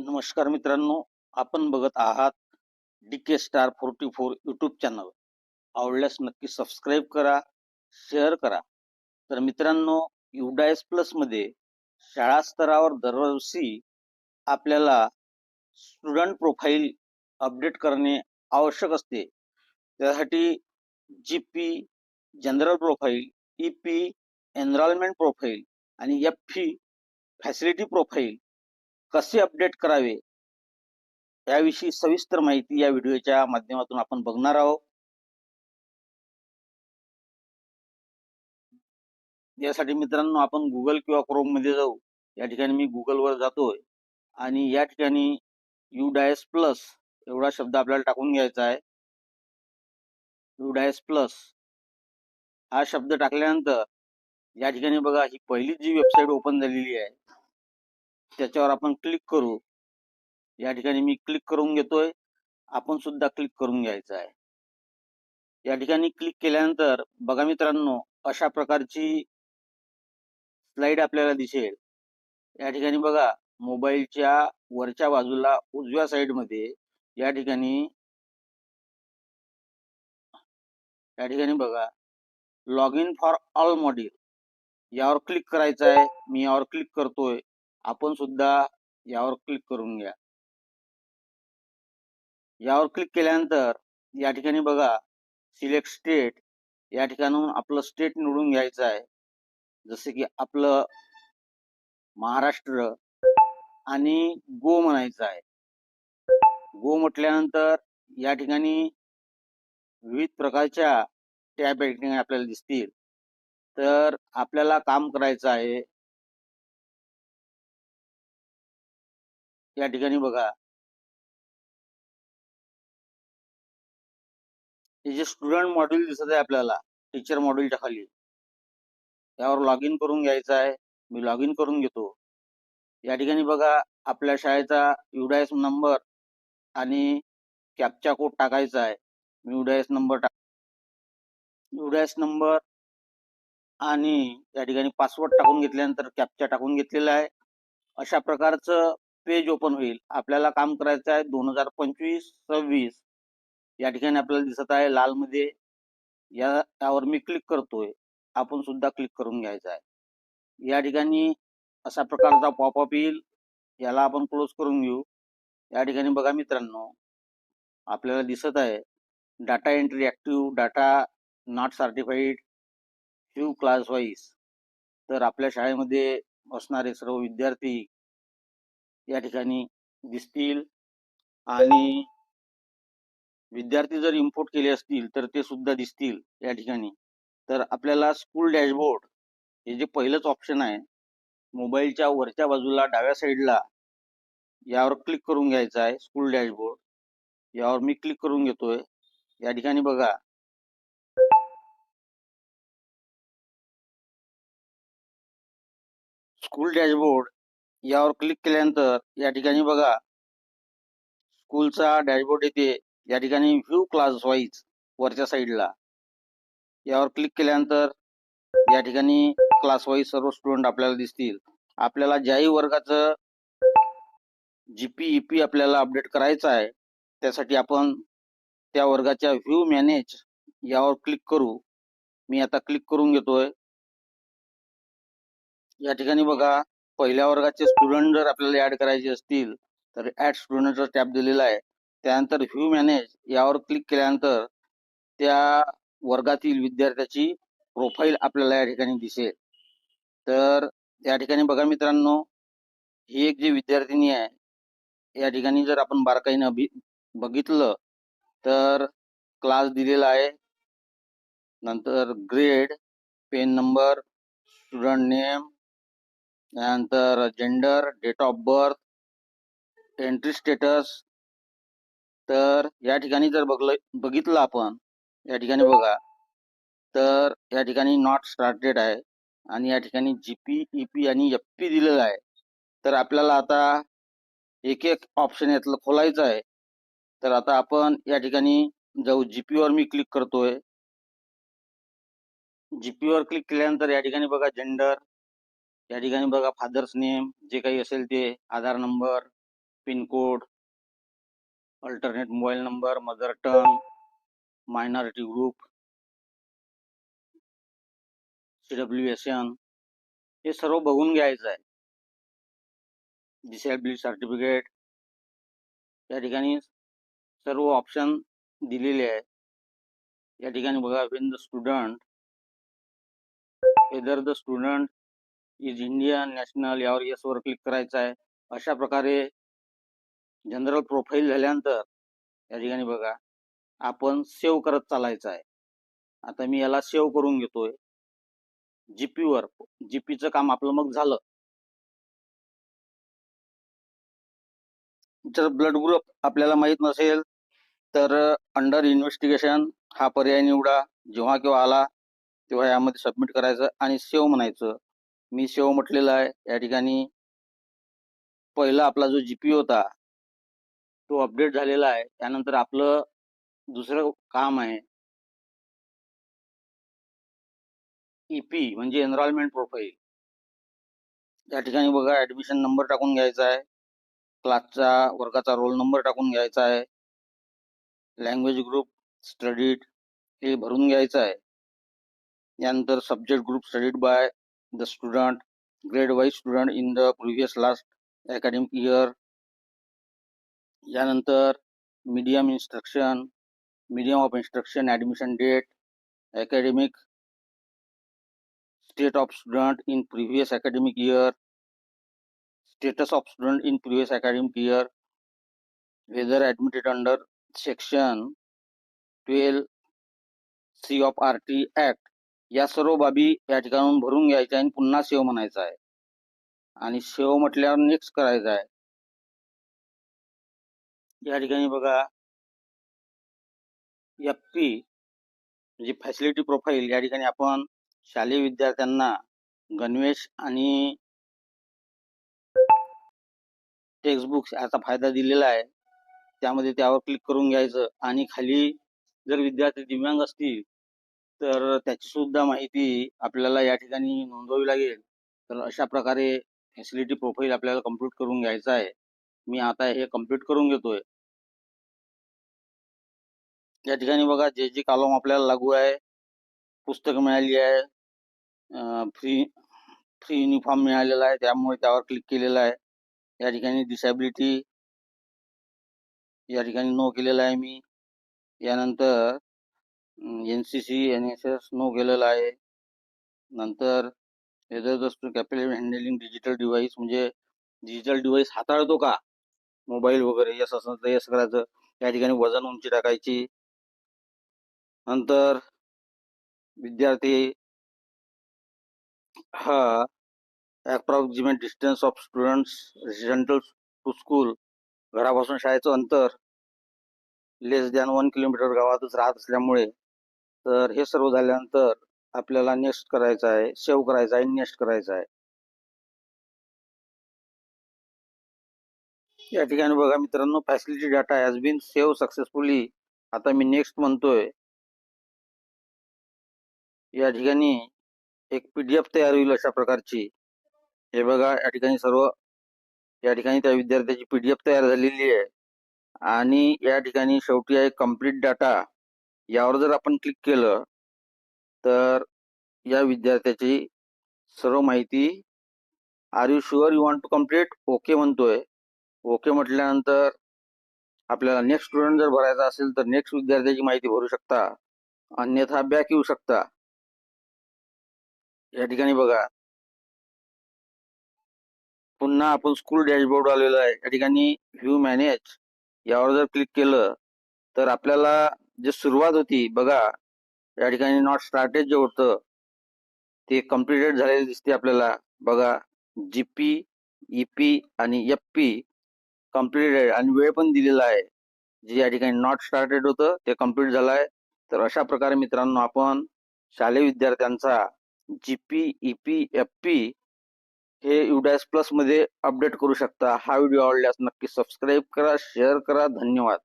नमस्कार मित्रांनो आपण बघत आहात D K star forty four YouTube channel आवडल्यास नक्की सबस्क्राईब करा शेअर करा. तर मित्रांनो युडायस प्लसमध्ये शाळा स्तरावर दरवर्षी आपल्याला स्टुडंट प्रोफाईल अपडेट करणे आवश्यक असते. त्यासाठी G P general profile E P enrollment profile आणि एफ पी फॅसिलिटी प्रोफाईल कसे अपडेट करावे? याविषयी सविस्तर माहिती या व्हिडिओच्या माध्यमातून आपण बघणार आहोत. यासाठी मित्रांनो आपण गुगल किंवा क्रोममध्ये जाऊ. या ठिकाणी मी गुगलवर जातोय. आणि या ठिकाणी यू डायस प्लस एवढा शब्द आपल्याला टाकून घ्यायचा आहे. यू डायस प्लस हा शब्द टाकल्यानंतर या ठिकाणी बघा ही पहिली जी वेबसाईट ओपन झालेली आहे. त्याच्यावर आपण क्लिक करू. या ठिकाणी मी क्लिक करून घेतोय. आपण सुद्धा क्लिक करून घ्यायचं आहे. या ठिकाणी क्लिक केल्यानंतर बघा मित्रांनो अशा प्रकारची स्लाइड आपल्याला दिसेल. या ठिकाणी बघा मोबाईलच्या वरच्या बाजूला उजव्या साइडमध्ये या ठिकाणी या ठिकाणी बघा log in for all module यावर क्लिक करायचं आहे. मी यावर क्लिक करतोय. आपण सुद्धा यावर क्लिक करून घ्या. यावर क्लिक केल्यानंतर या ठिकाणी बघा सिलेक्ट स्टेट या ठिकाणून आपलं स्टेट निवडून घ्यायचं आहे. जसे की आपलं महाराष्ट्र आणि गो म्हणायचं आहे. गो म्हटल्यानंतर या ठिकाणी विविध प्रकारच्या टॅब या ठिकाणी आपल्याला दिसतील. तर आपल्याला काम करायचं आहे. या ठिकाणी बघा. हे जे स्टुडंट मॉड्यूल दिसत आहे आपल्याला टीचर मॉड्यूलच्या खाली. यावर लॉग इन करून घ्यायचं आहे. मी लॉग इन करून घेतो. या ठिकाणी बघा आपल्या शाळेचा युडायस नंबर आणि कॅपचा कोड टाकायचा आहे. मी युडायस नंबर टाक युडायस नंबर आणि या ठिकाणी पासवर्ड टाकून घेतल्यानंतर कॅपचा टाकून घेतलेला आहे. अशा प्रकारचं पेज ओपन होईल. आपल्याला काम करायचं आहे दोन हजार पंचवीस सव्वीस. या ठिकाणी आपल्याला दिसत आहे लाल मध्ये या यावर मी क्लिक करतोय. आपण सुद्धा क्लिक करून घ्यायचा आहे. या ठिकाणी अशा प्रकारचा पॉपअप येईल. याला आपण क्लोज करून घेऊ. या ठिकाणी बघा मित्रांनो आपल्याला दिसत आहे data entry active data not certified view class wise तर आपल्या शाळेमध्ये असणारे सर्व विद्यार्थी या ठिकाणी दिसतील. आणि विद्यार्थी जर इम्पोर्ट केले असतील तर ते सुद्धा दिसतील या ठिकाणी. तर आपल्याला स्कूल डॅशबोर्ड हे जे पहिलंच ऑप्शन आहे मोबाईलच्या वरच्या बाजूला डाव्या साईडला यावर क्लिक करून घ्यायचं आहे स्कूल डॅशबोर्ड यावर मी क्लिक करून घेतोय. या ठिकाणी बघा. स्कूल डॅशबोर्ड यावर क्लिक केल्यानंतर या ठिकाणी बघा. स्कूलचा डॅशबोर्ड येते. या ठिकाणी व्ह्यू क्लास वाईज वरच्या साईडला यावर क्लिक केल्यानंतर या ठिकाणी क्लास वाईज सर्व स्टुडंट आपल्याला दिसतील. आपल्याला ज्याही वर्गाचं जीपीईपी आपल्याला अपडेट करायचं आहे त्यासाठी आपण त्या वर्गाच्या व्ह्यू मॅनेज यावर क्लिक करू. मी आता क्लिक करून घेतोय. या ठिकाणी बघा. पहिल्या वर्गाचे स्टुडंट जर आपल्याला ऍड करायचे असतील तर ऍड स्टुडंटचा टॅप दिलेला आहे. त्यानंतर व्ह्यू मॅनेज यावर क्लिक केल्यानंतर त्या वर्गातील विद्यार्थ्याची प्रोफाईल आपल्याला या ठिकाणी दिसेल. तर या ठिकाणी बघा मित्रांनो ही एक जी विद्यार्थिनी आहे या ठिकाणी जर आपण बारकाईनं अभि बघितलं तर क्लास दिलेला आहे. नंतर grade PEN number student name त्यानंतर gender date of birth entry status तर या ठिकाणी जर बघलं बघितलं आपण या ठिकाणी बघा. तर या ठिकाणी नॉट स्टार्टेड आहे आणि या ठिकाणी जीपी ईपी आणि एफ पी दिलेलं आहे. तर आपल्याला आता एक एक ऑप्शन यातलं खोलायचं आहे. तर आता आपण या ठिकाणी जाऊ. जीपी वर मी क्लिक करतोय. जीपी वर क्लिक केल्यानंतर या ठिकाणी बघा जेंडर या ठिकाणी बघा फादर्स नेम जे काही असेल ते Aadhaar number pincode alternate mobile number mother tongue minority group C W S N हे सर्व बघून घ्यायचं आहे. डिसेबिलिटी सर्टिफिकेट या ठिकाणी सर्व ऑप्शन दिलेले आहे या ठिकाणी बघा when the student whether the student is Indian national यावर येसवर वर क्लिक करायचं आहे. अशा प्रकारे जनरल प्रोफाईल झाल्यानंतर या ठिकाणी बघा आपण सेव्ह करत चालायचं आहे. आता मी याला सेव्ह करून घेतोय. जीपी वर जीपीचं काम आपलं मग झालं. जर ब्लड ग्रुप आपल्याला माहीत नसेल तर अंडर इन्व्हेस्टिगेशन हा पर्याय निवडा. जेव्हा केव्हा आला तेव्हा यामध्ये सबमिट करायचं आणि सेव्ह म्हणायचं. मी शेव म्हटलेलं आहे. या ठिकाणी पहिला आपला जो जीपी होता तो अपडेट झालेला आहे. त्यानंतर आपलं दुसरं काम आहे. ईपी म्हणजे एनरोलमेंट प्रोफाईल या ठिकाणी बघा ऍडमिशन नंबर टाकून घ्यायचा आहे. क्लासचा वर्गाचा रोल नंबर टाकून घ्यायचा आहे. लँग्वेज ग्रुप स्टडीड हे भरून घ्यायचं आहे. यानंतर subject group studied by the student grade wise student in the previous last academic year यानंतर medium instruction medium of instruction admission date academic state of student in previous academic year, status of student in previous academic year, whether admitted under section 12 C of RT Act या सर्व बाबी या ठिकाणून भरून घ्यायच्या आणि पुन्हा save म्हणायचा आहे. आणि सेव म्हटल्यावर नेक्स्ट करायचा आहे. या ठिकाणी बघा. एफ पी म्हणजे फॅसिलिटी प्रोफाईल या ठिकाणी आपण शालेय विद्यार्थ्यांना गणवेश आणि टेक्स्टबुक्स याचा फायदा दिलेला आहे. त्यामध्ये त्यावर क्लिक करून घ्यायचं. आणि खाली जर विद्यार्थी दिव्यांग असतील तर त्याची सुद्धा माहिती आपल्याला या ठिकाणी नोंदवावी लागेल. तर अशा प्रकारे फॅसिलिटी प्रोफाईल आपल्याला कंप्लीट करून घ्यायचं आहे. मी आता हे कंप्लीट करून घेतोय. या ठिकाणी बघा जे जे कॉलम आपल्याला लागू आहे पुस्तक मिळाली आहे फ्री फ्री युनिफॉर्म मिळालेला आहे त्यामुळे त्यावर क्लिक केलेलं आहे. या ठिकाणी डिसॅबिलिटी या ठिकाणी नो केलेला आहे मी. यानंतर N C C N S S no केलेला आहे. नंतर whether capital handling digital device म्हणजे डिजिटल डिव्हाइस हाताळतो का? मोबाईल वगैरे यस असं तर यस करायचं या ठिकाणी वजन उंची टाकायची. नंतर विद्यार्थी हा approximate distance of students residential to school घरापासून शाळेचं अंतर लेस दॅन वन किलोमीटर गावातच राहत असल्यामुळे तर हे सर्व झाल्यानंतर आपल्याला नेक्स्ट करायचं आहे सेव्ह करायचं आहे नेक्स्ट करायचं आहे. या ठिकाणी बघा मित्रांनो facility data has been saved successfully आता मी नेक्स्ट म्हणतोय. या ठिकाणी एक पीडीएफ तयार होईल अशा प्रकारची. हे बघा या ठिकाणी सर्व या ठिकाणी त्या विद्यार्थ्याची पीडीएफ तयार झालेली आहे. आणि या ठिकाणी शेवटी आहे कंप्लीट डाटा यावर जर आपण क्लिक केलं तर या विद्यार्थ्याची सर्व माहिती are you sure you want to complete okay म्हणतोय. ओके म्हटल्यानंतर आपल्याला नेक्स्ट स्टुडंट जर भरायचा असेल तर नेक्स्ट विद्यार्थ्याची माहिती भरू शकता. अन्यथा बॅक येऊ शकता. या ठिकाणी बघा. पुन्हा आपण स्कूल डॅशबोर्ड आलेलो आहे. या ठिकाणी व्ह्यू मॅनेज यावर जर क्लिक केलं तर आपल्याला जे सुरुवात होती बघा या ठिकाणी नॉट स्टार्टेड जे होतं ते कम्प्लिटेड झालेले दिसते आपल्याला. बघा जीपी ईपी आणि एफ पी कम्प्लिटेड आणि वेळ पण दिलेला आहे. जे या ठिकाणी नॉट स्टार्टेड होतं ते कंप्लीट झालं आहे तर अशा प्रकारे मित्रांनो आपण शालेय विद्यार्थ्यांचा G P P F P हे युडॅस प्लसमध्ये अपडेट करू शकता. हा व्हिडिओ आवडल्यास नक्की सबस्क्राईब करा शेअर करा. धन्यवाद.